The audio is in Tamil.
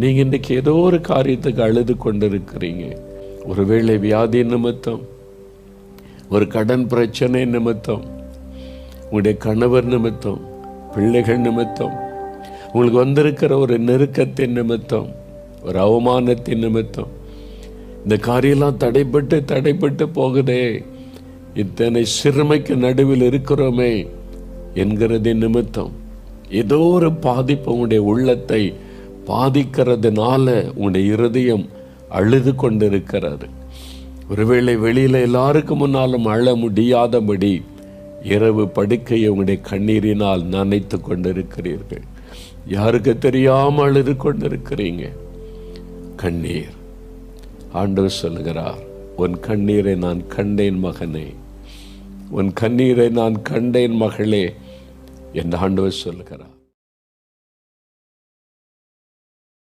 நீங்கள் இன்றைக்கி ஏதோ ஒரு காரியத்துக்கு அழுது கொண்டிருக்கிறீங்க. ஒருவேளை வியாதி நிமித்தம் ஒரு கடன் பிரச்சனை நிமித்தம் உங்களுடைய கணவர் நிமித்தம் பிள்ளைகள் நிமித்தம் உங்களுக்கு வந்திருக்கிற ஒரு நெருக்கத்தின் நிமித்தம் ஒரு அவமானத்தின் நிமித்தம் இந்த காரியெல்லாம் தடைப்பட்டு தடைப்பட்டு போகுதே. இத்தனை சிறுமைக்கு நடுவில் இருக்கிறோமே என்கிறதின் நிமித்தம். ஏதோ ஒரு பாதிப்பு உங்களுடைய உள்ளத்தை பாதிக்கிறதுனால உங்களுடைய இருதயம் அழுது கொண்டிருக்கிறது. ஒருவேளை வெளியில் எல்லாருக்கும் முன்னாலும் அழ முடியாதபடி இரவு படுக்கையை உங்களுடைய கண்ணீரினால் நனைத்து கொண்டிருக்கிறீர்கள். யாருக்கு தெரியாமல் அழுது கொண்டிருக்கிறீங்க? கண்ணீர். ஆண்டவர் சொல்லுகிறார் உன் கண்ணீரை நான் கண்டேன் மகனே. உன் கண்ணீரை நான் கண்டேன் மகளே என்று ஆண்டவர் சொல்கிறார்